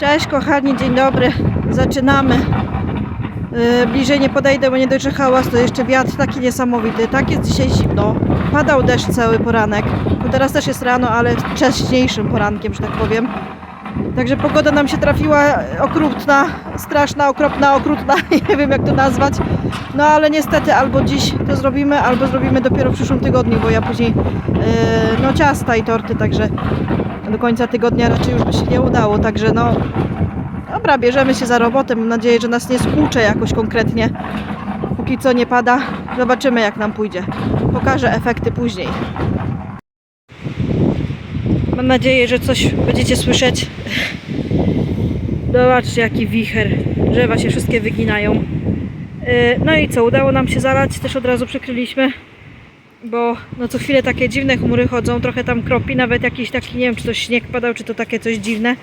Cześć kochani, dzień dobry. Zaczynamy. Yy, bliżej nie podejdę, bo nie dość, że hałas, to jeszcze wiatr taki niesamowity. Tak jest dzisiaj zimno. Padał deszcz cały poranek. No teraz też jest rano, ale wcześniejszym porankiem, że tak powiem. Także pogoda nam się trafiła okrutna, straszna, okropna, okrutna, nie wiem jak to nazwać. No ale niestety albo dziś to zrobimy, albo zrobimy dopiero w przyszłym tygodniu, bo ja później yy, no ciasta i torty, także do końca tygodnia raczej już by się nie udało, także no dobra, bierzemy się za robotę, mam nadzieję, że nas nie skłucze jakoś konkretnie. Póki co nie pada, zobaczymy jak nam pójdzie. Pokażę efekty później. Mam nadzieję, że coś będziecie słyszeć. Zobaczcie jaki wicher. Drzewa się wszystkie wyginają. Yy, No i co, udało nam się zalać, też od razu przykryliśmy bo no co chwilę takie dziwne chmury chodzą, trochę tam kropi, nawet jakiś taki, nie wiem czy to śnieg padał, czy to takie coś dziwne.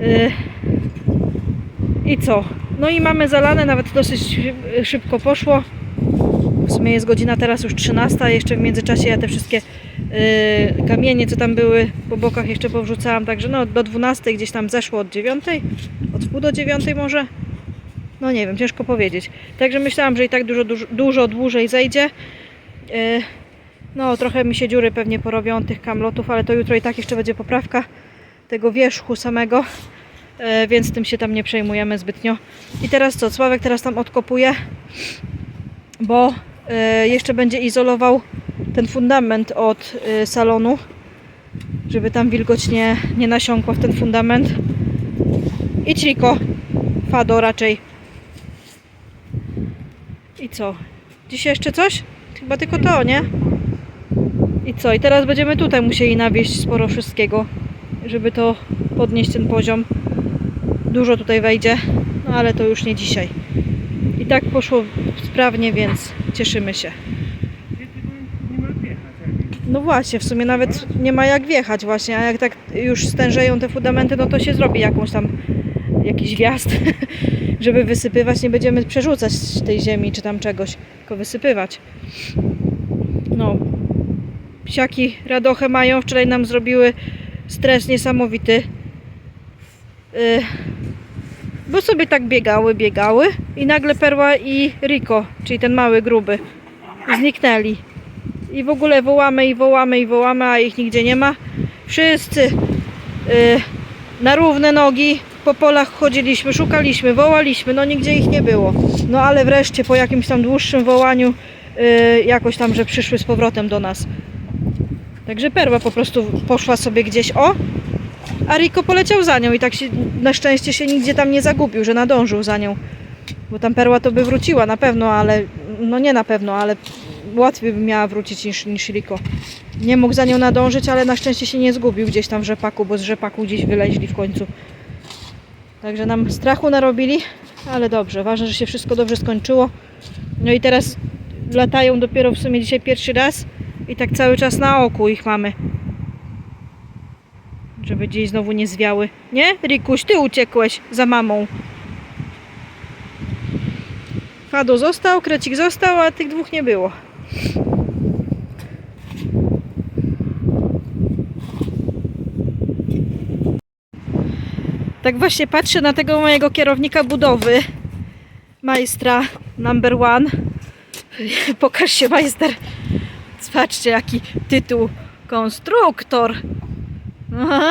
Yy. I co? No i mamy zalane, nawet dosyć szybko poszło. W sumie jest godzina teraz już 13, a jeszcze w międzyczasie ja te wszystkie yy, kamienie, co tam były po bokach jeszcze powrzucałam, także no do 12 gdzieś tam zeszło od 9, od wpół do 9 może. No nie wiem, ciężko powiedzieć. Także myślałam, że i tak dużo, dużo, dużo dłużej zejdzie. Yy, No, trochę mi się dziury pewnie porobią tych kamlotów, ale to jutro i tak jeszcze będzie poprawka tego wierzchu samego, yy, więc tym się tam nie przejmujemy zbytnio. I teraz co? Sławek teraz tam odkopuje, bo yy, jeszcze będzie izolował ten fundament od salonu, żeby tam wilgoć nie, nie nasiąkła w ten fundament. I Riko, Fado raczej. I co? Dzisiaj jeszcze coś? Chyba tylko to, nie? I co? I teraz będziemy tutaj musieli nawieźć sporo wszystkiego, żeby to podnieść ten poziom. Dużo tutaj wejdzie, no ale to już nie dzisiaj. I tak poszło sprawnie, więc cieszymy się. No właśnie, w sumie nawet nie ma jak wjechać właśnie, a jak tak już stężeją te fundamenty, no to się zrobi jakąś tam jakiś wjazd, żeby wysypywać, nie będziemy przerzucać tej ziemi czy tam czegoś, tylko wysypywać. No, psiaki radochę mają, wczoraj nam zrobiły stres niesamowity. Yy, bo sobie tak biegały, biegały i nagle Perła i Rico, czyli ten mały, gruby, zniknęli. I w ogóle wołamy i wołamy i wołamy, a ich nigdzie nie ma. Wszyscy y, na równe nogi po polach chodziliśmy, szukaliśmy, wołaliśmy, no nigdzie ich nie było. No ale wreszcie po jakimś tam dłuższym wołaniu y, jakoś tam, że przyszły z powrotem do nas. Także perła po prostu poszła sobie gdzieś o, a Rico poleciał za nią i tak się na szczęście się nigdzie tam nie zagubił, że nadążył za nią. Bo tam perła to by wróciła na pewno, ale no nie na pewno, ale łatwiej by miała wrócić niż, niż Riko. Nie mógł za nią nadążyć, ale na szczęście się nie zgubił gdzieś tam w rzepaku, bo z rzepaku gdzieś wyleźli w końcu. Także nam strachu narobili, ale dobrze. Ważne, że się wszystko dobrze skończyło. No i teraz latają dopiero w sumie dzisiaj pierwszy raz i tak cały czas na oku ich mamy. Żeby gdzieś znowu nie zwiały. Nie? Rikuś, ty uciekłeś za mamą. Fado został, Krecik został, a tych dwóch nie było. Tak właśnie patrzę na tego mojego kierownika budowy. Majstra number one. Pokaż się majster. Zobaczcie jaki tytuł. Konstruktor. Aha.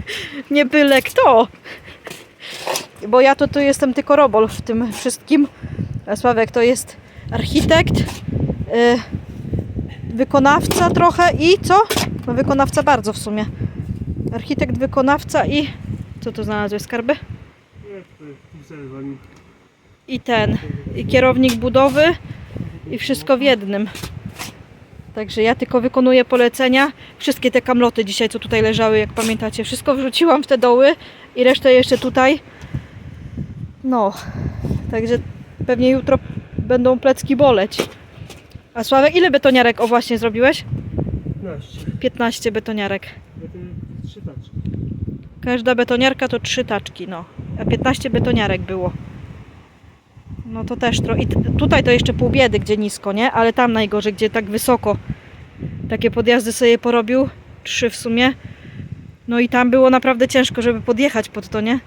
Nie byle kto. Bo ja to tu jestem tylko robol w tym wszystkim. A Sławek to jest architekt, y, wykonawca trochę i co? No wykonawca bardzo w sumie. Architekt, wykonawca i co tu znalazłeś skarby? I ten, i kierownik budowy i wszystko w jednym. Także ja tylko wykonuję polecenia. Wszystkie te kamloty dzisiaj, co tutaj leżały, jak pamiętacie, wszystko wrzuciłam w te doły i resztę jeszcze tutaj. No, także pewnie jutro będą plecki boleć. A Sławek, ile betoniarek o właśnie zrobiłeś? 15. 15 betoniarek. Bo to jest trzy taczki. Każda betoniarka to trzy taczki, no. A 15 betoniarek było. No to też trochę. I tutaj to jeszcze pół biedy, gdzie nisko, nie? Ale tam najgorzej, gdzie tak wysoko. Takie podjazdy sobie porobił. Trzy w sumie. No i tam było naprawdę ciężko, żeby podjechać pod to, nie?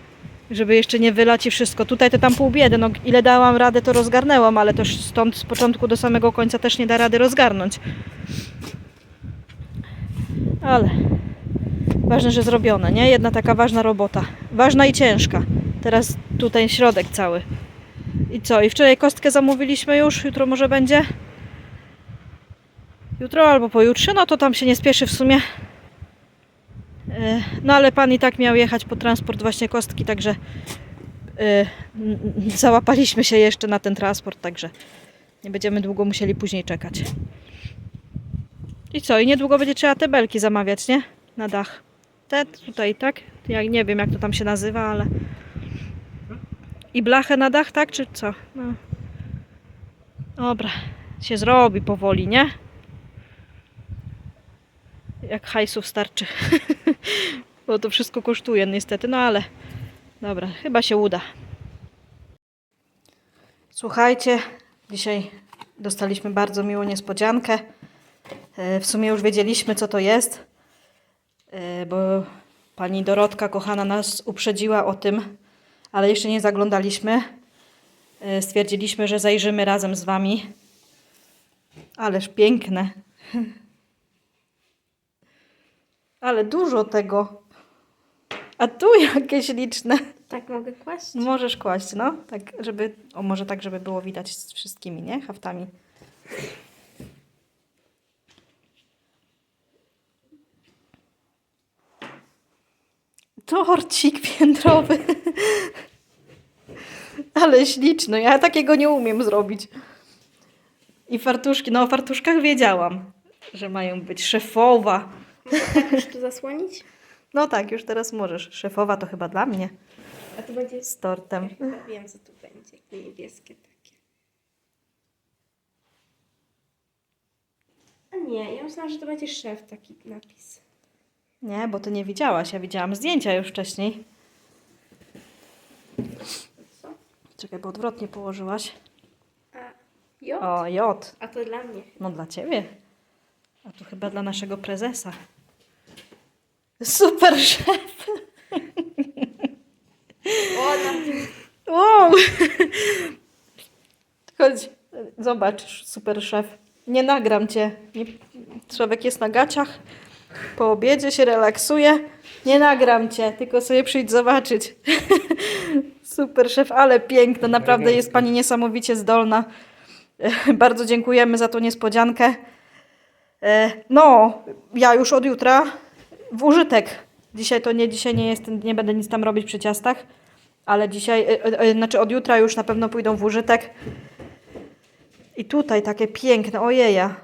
Żeby jeszcze nie wylać i wszystko. Tutaj to tam pół biedy. No ile dałam radę, to rozgarnęłam, ale też stąd z początku do samego końca też nie da rady rozgarnąć. Ale ważne, że zrobione, nie? Jedna taka ważna robota. Ważna i ciężka. Teraz tutaj środek cały. I co? I wczoraj kostkę zamówiliśmy już, jutro może będzie? Jutro albo pojutrze, no to tam się nie spieszy w sumie. E, No ale pan i tak miał jechać po transport właśnie kostki, także e, załapaliśmy się jeszcze na ten transport, także nie będziemy długo musieli później czekać. I co? I niedługo będzie trzeba te belki zamawiać, nie? Na dach. Te tutaj, tak? Ja nie wiem jak to tam się nazywa, ale... I blachę na dach, tak? Czy co? No. Dobra. Się zrobi powoli, nie? Jak hajsów starczy. Bo to wszystko kosztuje niestety, no ale dobra, chyba się uda. Słuchajcie, dzisiaj dostaliśmy bardzo miłą niespodziankę. E, W sumie już wiedzieliśmy, co to jest, bo pani Dorotka, kochana, nas uprzedziła o tym, ale jeszcze nie zaglądaliśmy. E, Stwierdziliśmy, że zajrzymy razem z Wami. Ależ piękne. Ale dużo tego. A tu jakieś liczne. Tak mogę kłaść? Możesz kłaść, no. Tak, żeby. O, może tak, żeby było widać z wszystkimi, nie? Haftami. Torcik piętrowy. Ale śliczny. Ja takiego nie umiem zrobić. I fartuszki. No o fartuszkach wiedziałam, że mają być szefowa. Tak już tu zasłonić? No tak, już teraz możesz. Szefowa to chyba dla mnie A tu będzie... z tortem. Chyba wiem, co tu będzie. Niebieskie takie. A nie, ja myślałam, że to będzie szef taki napis. Nie, bo ty nie widziałaś. Ja widziałam zdjęcia już wcześniej. Czekaj, bo odwrotnie położyłaś. A J? O, J. A to dla mnie. No dla ciebie. A tu chyba dla naszego prezesa. Super szef. O. Wow. Chodź, zobacz, super szef. Nie nagram cię. Nie, człowiek jest na gaciach. Po obiedzie się relaksuje. Nie nagram cię, tylko sobie przyjdź zobaczyć. Super szef, ale piękne. Naprawdę jest pani niesamowicie zdolna. Bardzo dziękujemy za tą niespodziankę. E, No, ja już od jutra w użytek. Dzisiaj to nie, dzisiaj nie jest, nie będę nic tam robić przy ciastach, ale dzisiaj, e, e, znaczy od jutra już na pewno pójdą w użytek. I tutaj takie piękne, ojeja.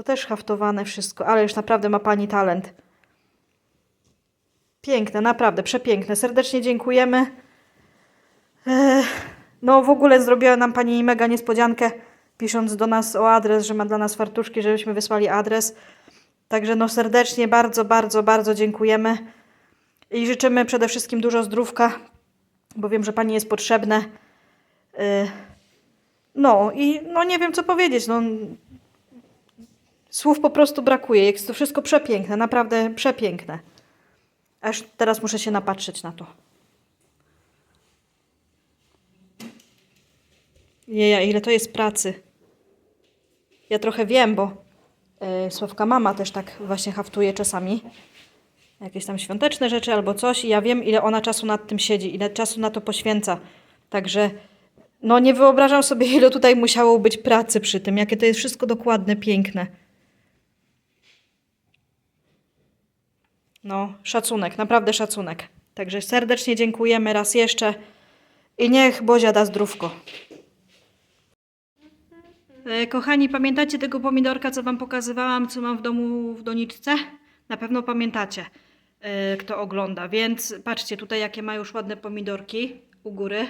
To też haftowane wszystko, ale już naprawdę ma Pani talent. Piękne, naprawdę, przepiękne. Serdecznie dziękujemy. Ech, no w ogóle zrobiła nam Pani mega niespodziankę, pisząc do nas o adres, że ma dla nas fartuszki, żebyśmy wysłali adres. Także no serdecznie, bardzo, bardzo, bardzo dziękujemy. I życzymy przede wszystkim dużo zdrówka, bo wiem, że Pani jest potrzebne. Yy, No i no nie wiem, co powiedzieć. No, słów po prostu brakuje. Jest to wszystko przepiękne, naprawdę przepiękne. Aż teraz muszę się napatrzeć na to. Jeja, ile to jest pracy. Ja trochę wiem, bo yy, Sławka mama też tak właśnie haftuje czasami. Jakieś tam świąteczne rzeczy albo coś i ja wiem, ile ona czasu nad tym siedzi, ile czasu na to poświęca. Także no nie wyobrażam sobie, ile tutaj musiało być pracy przy tym, jakie to jest wszystko dokładne, piękne. No, szacunek, naprawdę szacunek. Także serdecznie dziękujemy raz jeszcze i niech Bozia da zdrówko. E, Kochani, pamiętacie tego pomidorka, co Wam pokazywałam, co mam w domu w doniczce? Na pewno pamiętacie, e, kto ogląda. Więc patrzcie, tutaj jakie ma już ładne pomidorki u góry.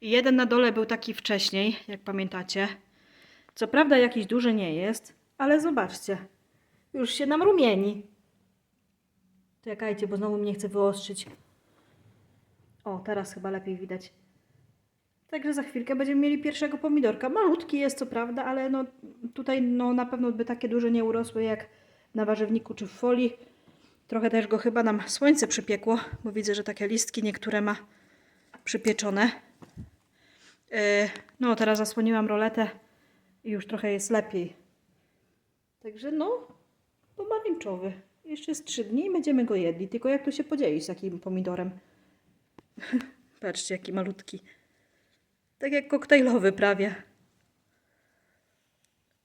Jeden na dole był taki wcześniej, jak pamiętacie. Co prawda jakiś duży nie jest, ale zobaczcie, już się nam rumieni. Czekajcie, bo znowu mnie chce wyostrzyć. O, teraz chyba lepiej widać. Także za chwilkę będziemy mieli pierwszego pomidorka. Malutki jest co prawda, ale no tutaj no, na pewno by takie duże nie urosły jak na warzywniku czy w folii. Trochę też go chyba nam słońce przypiekło, bo widzę, że takie listki niektóre ma przypieczone. Yy, no, teraz zasłoniłam roletę i już trochę jest lepiej. Także no, pomarańczowy. Jeszcze z trzy dni i będziemy go jedli. Tylko jak to się podzielić z takim pomidorem? Patrzcie, jaki malutki. Tak jak koktajlowy prawie.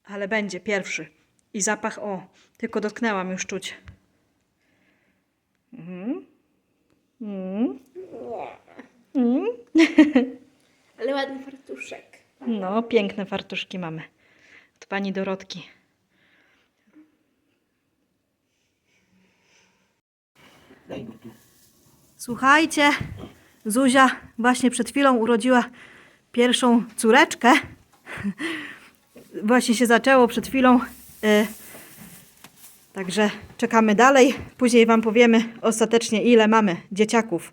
Ale będzie pierwszy. I zapach, o, tylko dotknęłam już czuć. Mhm. Mm. Mm. Ale ładny fartuszek. No, piękne fartuszki mamy. Od pani Dorotki. Słuchajcie, Zuzia właśnie przed chwilą urodziła pierwszą córeczkę. Właśnie się zaczęło przed chwilą. y, Także czekamy dalej. Później Wam powiemy ostatecznie, ile mamy dzieciaków.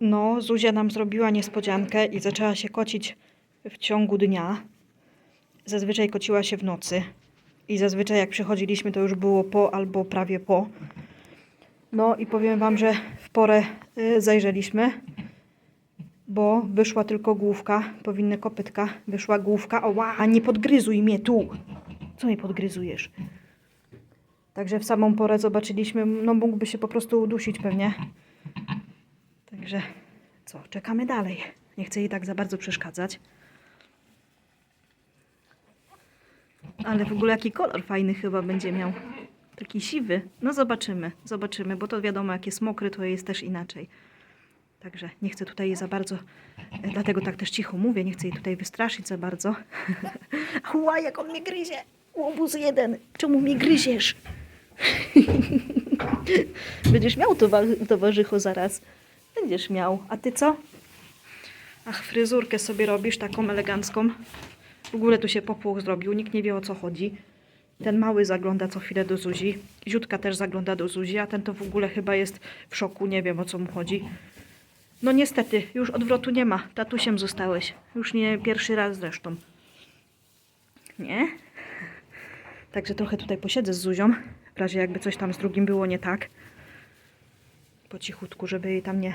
No, Zuzia nam zrobiła niespodziankę i zaczęła się kocić w ciągu dnia. Zazwyczaj kociła się w nocy. I zazwyczaj jak przychodziliśmy, to już było po albo prawie po. No i powiem Wam, że w porę y, zajrzeliśmy, bo wyszła tylko główka, powinny kopytka, wyszła główka. O, ła, nie podgryzuj mnie tu! Co mnie podgryzujesz? Także w samą porę zobaczyliśmy, no mógłby się po prostu udusić pewnie. Także co, czekamy dalej. Nie chcę jej tak za bardzo przeszkadzać. Ale w ogóle jaki kolor fajny chyba będzie miał. Taki siwy. No zobaczymy, zobaczymy, bo to wiadomo, jak jest mokry, to jest też inaczej. Także nie chcę tutaj jej za bardzo, e, dlatego tak też cicho mówię, nie chcę jej tutaj wystraszyć za bardzo. Ła, jak on mnie gryzie! Łobuz jeden, czemu mnie gryziesz? Będziesz miał towa- towarzycho zaraz. Będziesz miał. A ty co? Ach, fryzurkę sobie robisz taką elegancką. Ogóle tu się popłoch zrobił, nikt nie wie o co chodzi. Ten mały zagląda co chwilę do Zuzi. Ziutka też zagląda do Zuzi, a ten to w ogóle chyba jest w szoku, nie wiem o co mu chodzi. No niestety, już odwrotu nie ma. Tatusiem zostałeś. Już nie pierwszy raz zresztą. Nie? Także trochę tutaj posiedzę z Zuzią, w razie jakby coś tam z drugim było nie tak. Po cichutku, żeby jej tam nie,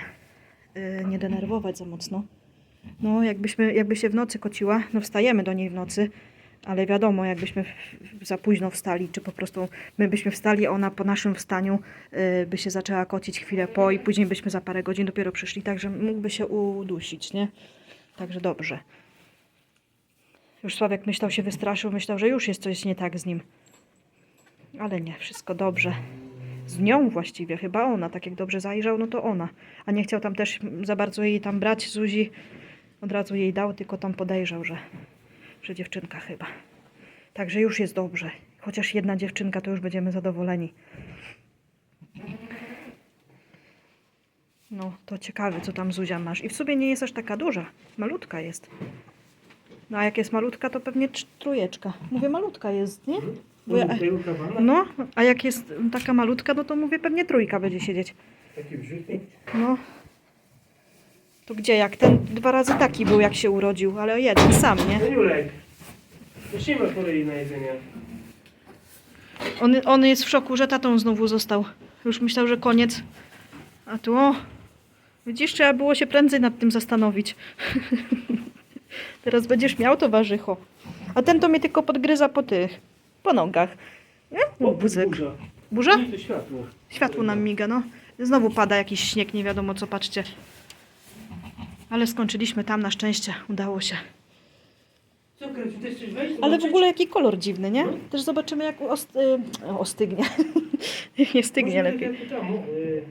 yy, nie denerwować za mocno. No, jakbyśmy, jakby się w nocy kociła, no wstajemy do niej w nocy, ale wiadomo, jakbyśmy za późno wstali, czy po prostu my byśmy wstali, ona po naszym wstaniu yy, by się zaczęła kocić chwilę po i później byśmy za parę godzin dopiero przyszli, także mógłby się udusić, nie? Także dobrze. Już Sławek myślał, się wystraszył, myślał, że już jest coś nie tak z nim. Ale nie, wszystko dobrze. Z nią właściwie, chyba ona, tak jak dobrze zajrzał, no to ona. A nie chciał tam też za bardzo jej tam brać, Zuzi. Od razu jej dał, tylko tam podejrzał, że, że dziewczynka chyba. Także już jest dobrze. Chociaż jedna dziewczynka, to już będziemy zadowoleni. No, to ciekawe, co tam Zuzia masz. I w sumie nie jest aż taka duża. Malutka jest. No a jak jest malutka, to pewnie trójeczka. Mówię, malutka jest, nie? Ja, no, a jak jest taka malutka, no to mówię, pewnie trójka będzie siedzieć. Taki brzydki. No. To gdzie, jak ten dwa razy taki był, jak się urodził, ale jeden sam, nie? No nie ma kolei na jedzenie. On, on jest w szoku, że tatą znowu został. Już myślał, że koniec. A tu, o, widzisz, trzeba było się prędzej nad tym zastanowić. Teraz będziesz miał towarzycho. A ten to mnie tylko podgryza po tych, po nogach. Nie? O, Buzek. burza. Burza? Światło. Światło nam miga, no. Znowu pada jakiś śnieg, nie wiadomo co, patrzcie. Ale skończyliśmy tam, na szczęście, udało się. Co, Kręciu, ty chcesz wejść? Ale w zobaczyć? ogóle jaki kolor dziwny, nie? No. Też zobaczymy jak ost... y, ostygnie. nie stygnie Może lepiej. tak jak tam, y,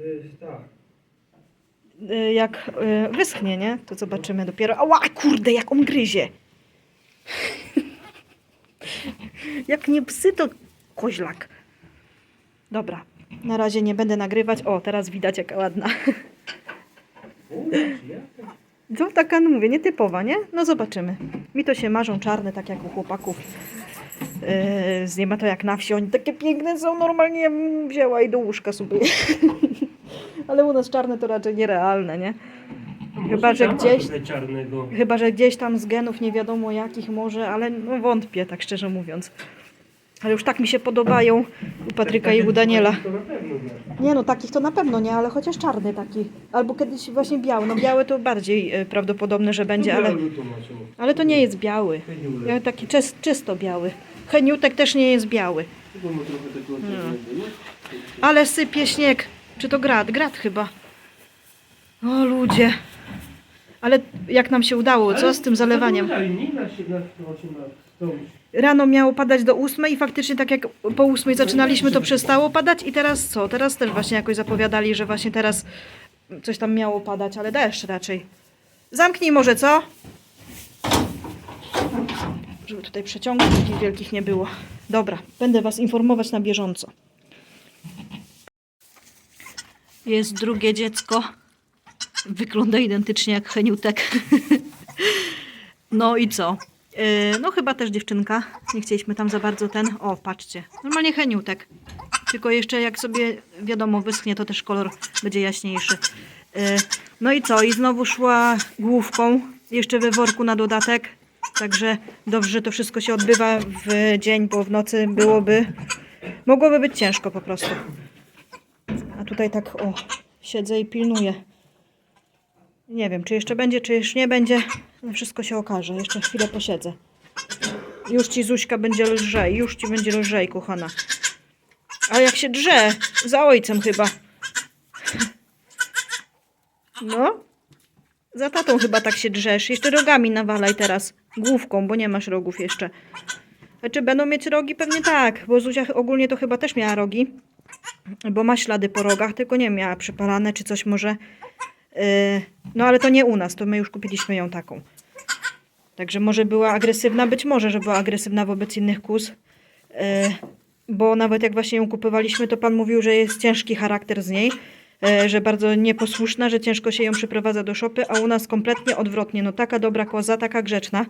y, tak. Y, Jak y, wyschnie, nie? To zobaczymy dopiero. Ała, kurde, jak on gryzie. jak nie psy, to koźlak. Dobra, na razie nie będę nagrywać. O, teraz widać jaka ładna. To taka, no mówię, nietypowa, nie? No zobaczymy. Mi to się marzą czarne, tak jak u chłopaków. Yy, z nieba to jak na wsi. Oni takie piękne są, normalnie ja bym wzięła i do łóżka sobie. Ale u nas czarne to raczej nierealne, nie? Chyba, że gdzieś-. Chyba, że gdzieś tam z genów nie wiadomo jakich może, ale no wątpię, tak szczerze mówiąc. Ale już tak mi się podobają u Patryka i u Daniela. To na pewno nie. Nie no, takich to na pewno nie, ale chociaż czarny taki. Albo kiedyś właśnie biały. No biały to bardziej e, prawdopodobne, że będzie, ale, ale to nie jest biały. Ja Taki czys, czysto biały. Heniutek też nie jest biały. Nie? Ale sypie śnieg. Czy to grat? Grat chyba. O ludzie. Ale jak nam się udało, co z tym zalewaniem? Rano miało padać do ósmej i faktycznie tak jak po ósmej zaczynaliśmy, to przestało padać i teraz co? Teraz też właśnie jakoś zapowiadali, że właśnie teraz coś tam miało padać, ale deszcz raczej. Zamknij może, co? Żeby tutaj przeciągów takich wielkich nie było. Dobra, będę Was informować na bieżąco. Jest drugie dziecko. Wygląda identycznie jak Heniutek. No i co? Yy, no chyba też dziewczynka. Nie chcieliśmy tam za bardzo ten. O, patrzcie. Normalnie heniutek. Tylko jeszcze jak sobie wiadomo wyschnie, to też kolor będzie jaśniejszy. Yy, no i co? I znowu szła główką. Jeszcze we worku na dodatek. Także dobrze, że to wszystko się odbywa w dzień, bo w nocy byłoby. Mogłoby być ciężko po prostu. A tutaj tak o, siedzę i pilnuję. Nie wiem, czy jeszcze będzie, czy już nie będzie. No wszystko się okaże. Jeszcze chwilę posiedzę. Już ci Zuśka będzie lżej. Już ci będzie lżej, kochana. Ale jak się drze, za ojcem chyba. No. Za tatą chyba tak się drzesz. Jeszcze rogami nawalaj teraz. Główką, bo nie masz rogów jeszcze. A czy będą mieć rogi? Pewnie tak, bo Zuzia ogólnie to chyba też miała rogi. Bo ma ślady po rogach, tylko nie miała przypalane czy coś może. Yy, no ale to nie u nas, to my już kupiliśmy ją taką. Także może była agresywna, być może, że była agresywna wobec innych kus. Yy, bo nawet jak właśnie ją kupowaliśmy, to pan mówił, że jest ciężki charakter z niej, yy, że bardzo nieposłuszna, że ciężko się ją przyprowadza do szopy, a u nas kompletnie odwrotnie. No taka dobra koza, taka grzeczna.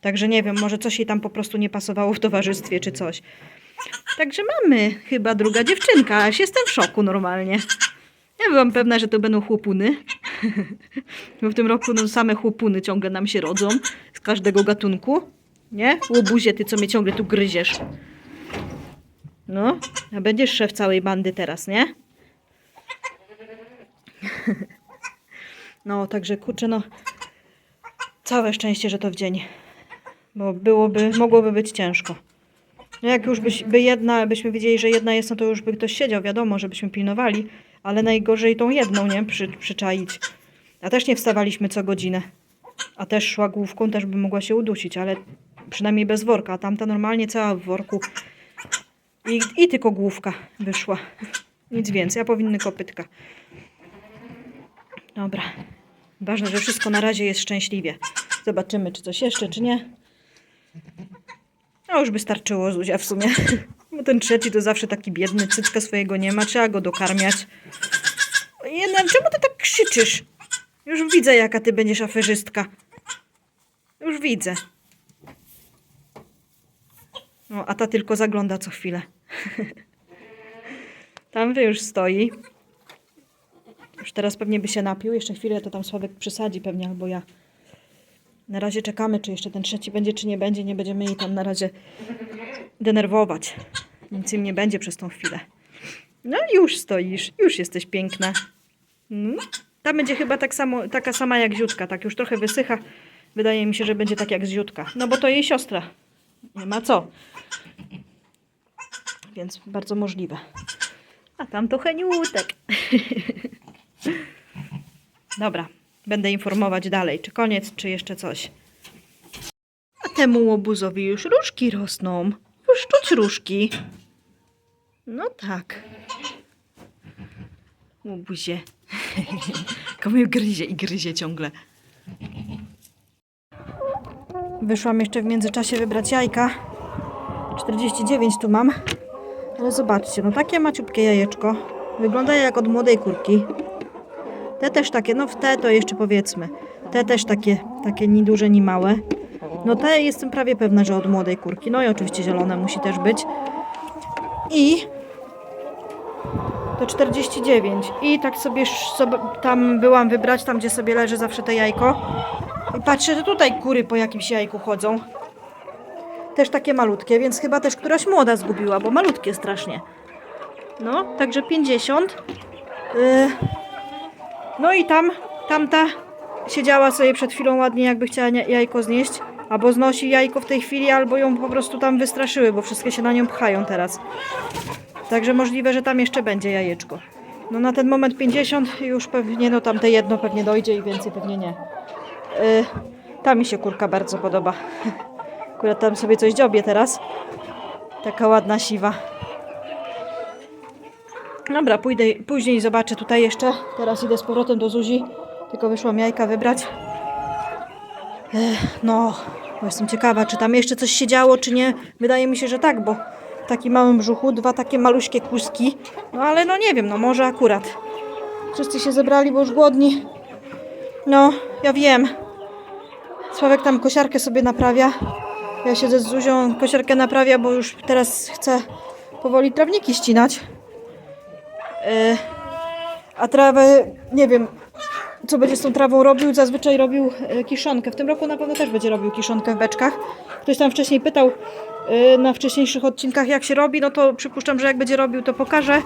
Także nie wiem, może coś jej tam po prostu nie pasowało w towarzystwie czy coś. Także mamy chyba druga dziewczynka, aż jestem w szoku normalnie. Ja byłam pewna, że to będą chłopuny. Bo w tym roku no, same chłopuny ciągle nam się rodzą. Z każdego gatunku. Nie? Łobuzie, ty co mnie ciągle tu gryziesz. No, a będziesz szef całej bandy teraz, nie? No, także kurczę, no. Całe szczęście, że to w dzień. Bo byłoby, mogłoby być ciężko. No jak już byś, by jedna, byśmy wiedzieli, że jedna jest, no to już by ktoś siedział, wiadomo, żebyśmy pilnowali, ale najgorzej tą jedną, nie, Przy, przyczaić. A też nie wstawaliśmy co godzinę. A też szła główką, też by mogła się udusić, ale przynajmniej bez worka, a tamta normalnie cała w worku. I, i tylko główka wyszła. Nic więcej, a powinny kopytka. Dobra. Ważne, że wszystko na razie jest szczęśliwie. Zobaczymy, czy coś jeszcze, czy nie. No już by starczyło Zuzia w sumie. Bo ten trzeci to zawsze taki biedny, cycka swojego nie ma, trzeba go dokarmiać. Jedna, czemu ty tak krzyczysz? Już widzę, jaka ty będziesz aferzystka. Już widzę. No, a ta tylko zagląda co chwilę. Tam już stoi. Już teraz pewnie by się napił. Jeszcze chwilę to tam Sławek przysadzi pewnie, albo ja. Na razie czekamy, czy jeszcze ten trzeci będzie, czy nie będzie. Nie będziemy jej tam na razie denerwować. Nic im nie będzie przez tą chwilę. No już stoisz, już jesteś piękna. Mm. Ta będzie chyba tak samo, taka sama jak Ziutka, tak już trochę wysycha. Wydaje mi się, że będzie tak jak Ziutka. No bo to jej siostra. Nie ma co. Więc bardzo możliwe. A tam to Heniutek. Dobra, będę informować dalej, czy koniec, czy jeszcze coś. A temu łobuzowi już różki rosną. Już czuć różki. No tak. Łobuzie. Komu gryzie i gryzie ciągle. Wyszłam jeszcze w międzyczasie wybrać jajka. 49 tu mam. Ale zobaczcie, no takie maciupkie jajeczko. Wygląda jak od młodej kurki. Te też takie, no w te to jeszcze powiedzmy. Te też takie, takie ni duże, ni małe. No te jestem prawie pewna, że od młodej kurki. No i oczywiście zielone musi też być. I to 49. I tak sobie, sobie tam byłam wybrać, tam gdzie sobie leży zawsze te jajko. I patrzę, że tutaj kury po jakimś jajku chodzą. też takie malutkie, więc chyba też któraś młoda zgubiła, bo malutkie strasznie. No, także 50. Y, no i tam, tamta siedziała sobie przed chwilą ładnie, jakby chciała jajko znieść. Albo znosi jajko w tej chwili, albo ją po prostu tam wystraszyły, bo wszystkie się na nią pchają teraz. Także możliwe, że tam jeszcze będzie jajeczko. No na ten moment 50 już pewnie, no tam te jedno pewnie dojdzie i więcej pewnie nie. Y, ta mi się kurka bardzo podoba. Akurat tam sobie coś dziobie teraz. Taka ładna siwa. Dobra, pójdę, później zobaczę tutaj jeszcze. Teraz idę z powrotem do Zuzi. Tylko wyszłam jajka wybrać. Ech, no, bo jestem ciekawa, czy tam jeszcze coś się działo, czy nie. Wydaje mi się, że tak, bo w takim małym brzuchu dwa takie maluśkie kłuski. No ale no nie wiem, no może akurat. Wszyscy się zebrali, bo już głodni. No, ja wiem. Sławek tam kosiarkę sobie naprawia. Ja siedzę z Zuzią, kosiarkę naprawia, bo już teraz chcę powoli trawniki ścinać. Yy, a trawę, nie wiem, co będzie z tą trawą robił. Zazwyczaj robił e, kiszonkę. W tym roku na pewno też będzie robił kiszonkę w beczkach. Ktoś tam wcześniej pytał e, na wcześniejszych odcinkach, jak się robi. No to przypuszczam, że jak będzie robił, to pokażę.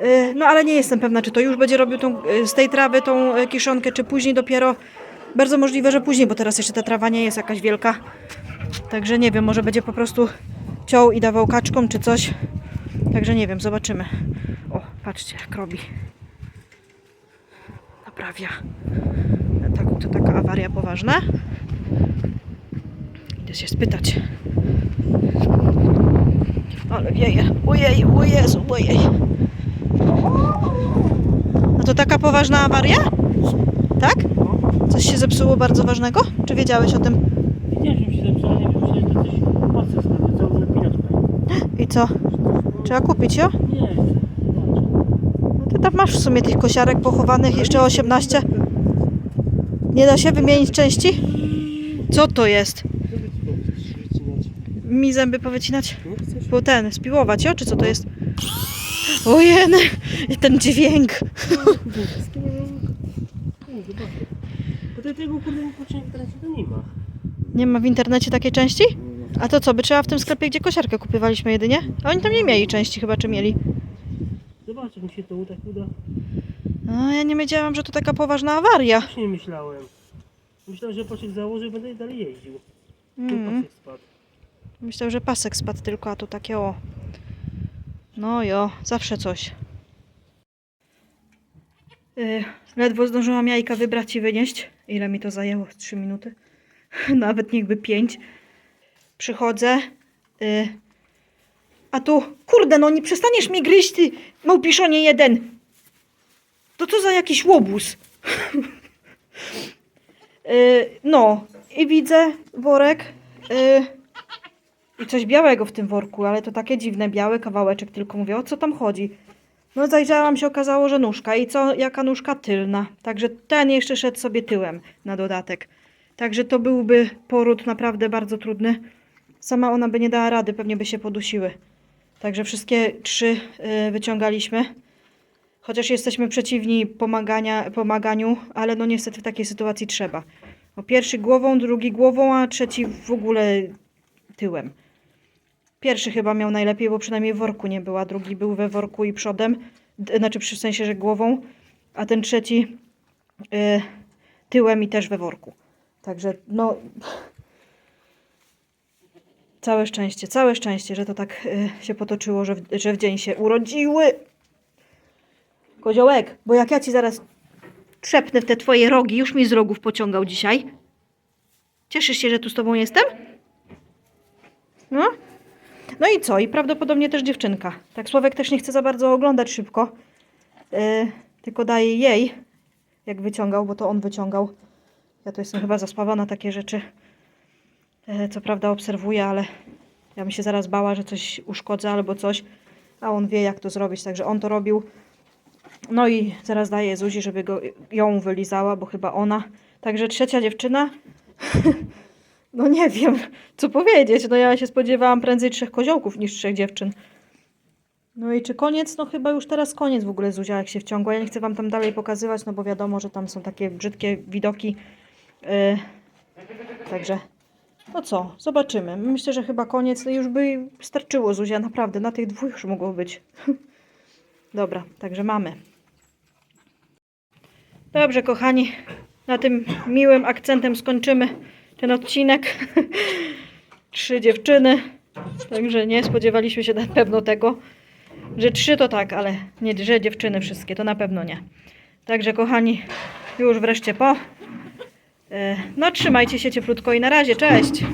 E, No ale nie jestem pewna, czy to już będzie robił tą, e, z tej trawy tą e, kiszonkę, czy później dopiero. Bardzo możliwe, że później, bo teraz jeszcze ta trawa nie jest jakaś wielka. Także nie wiem, może będzie po prostu ciął i dawał kaczkom, czy coś. Także nie wiem, zobaczymy. Patrzcie, jak robi. Naprawia. Tak, to taka awaria poważna. Idę się spytać. Ale wieje. Ojej, o Jezu, ojej. No to taka poważna awaria? Tak? Coś się zepsuło bardzo ważnego? Czy wiedziałeś o tym? Widziałem, że się zepsuło, nie wiem, myślałem, że to coś napinaczkę. I co? Trzeba kupić ją? Nie, tam masz w sumie tych kosiarek pochowanych jeszcze 18. Nie da się wymienić części? Co to jest? Mi zęby powycinać? Bo ten, spiłować, o? Czy co to jest? Ojeny! I ten dźwięk! Nie ma w internecie takiej części? A to co, by trzeba w tym sklepie, gdzie kosiarkę kupywaliśmy jedynie? A oni tam nie mieli części chyba, czy mieli? Zobacz, jak mi się to tak uda. No, ja nie wiedziałam, że to taka poważna awaria. Też nie myślałem. Myślałem, że pasek założę i będę dalej jeździł. Tu Mm. pasek spadł. Myślałem, że pasek spadł tylko, a tu takie o. No jo, zawsze coś. Yy, ledwo zdążyłam jajka wybrać i wynieść. Ile mi to zajęło? 3 minuty? Nawet niechby 5. Przychodzę. Yy, a tu, kurde, no nie przestaniesz mi gryźć, ty małpiszonie jeden. To co za jakiś łobuz? yy, no, i widzę worek. Yy, i coś białego w tym worku, ale to takie dziwne, biały kawałeczek, tylko mówię, o co tam chodzi? No zajrzałam się, okazało, że nóżka. I co, jaka nóżka tylna. Także ten jeszcze szedł sobie tyłem na dodatek. Także to byłby poród naprawdę bardzo trudny. Sama ona by nie dała rady, pewnie by się podusiły. Także wszystkie trzy y, wyciągaliśmy. Chociaż jesteśmy przeciwni pomagania, pomaganiu, ale no niestety w takiej sytuacji trzeba. O pierwszy głową, drugi głową, a trzeci w ogóle tyłem. Pierwszy chyba miał najlepiej, bo przynajmniej w worku nie był, a drugi był we worku i przodem, znaczy w sensie, że głową, a ten trzeci y, tyłem i też we worku. Także no całe szczęście, całe szczęście, że to tak y, się potoczyło, że w, że w dzień się urodziły. Koziołek, bo jak ja ci zaraz trzepnę w te twoje rogi, już mi z rogów pociągał dzisiaj. Cieszysz się, że tu z tobą jestem? No? No i co? I prawdopodobnie też dziewczynka. Tak Sławek też nie chce za bardzo oglądać szybko. Yy, tylko daje jej, jak wyciągał, bo to on wyciągał. Ja to jestem chyba zasłabiona na takie rzeczy. Yy, co prawda obserwuję, ale ja bym się zaraz bała, że coś uszkodzę albo coś. A on wie, jak to zrobić, także on to robił. No i zaraz daję Zuzi, żeby go, ją wylizała, bo chyba ona. Także trzecia dziewczyna. No nie wiem, co powiedzieć. No ja się spodziewałam prędzej trzech koziołków niż trzech dziewczyn. No i czy koniec? No chyba już teraz koniec w ogóle Zuzia, jak się wciągła. Ja nie chcę wam tam dalej pokazywać, no bo wiadomo, że tam są takie brzydkie widoki. Yy, także No co, zobaczymy. Myślę, że chyba koniec. Już by starczyło Zuzia, naprawdę. Na tych dwóch już mogło być. Dobra, także mamy. Dobrze, kochani. Na tym miłym akcentem skończymy ten odcinek. Trzy dziewczyny. Także nie spodziewaliśmy się na pewno tego, że trzy to tak, ale nie, że dziewczyny wszystkie, to na pewno nie. Także kochani, już wreszcie po. E, No trzymajcie się cieplutko i na razie, cześć!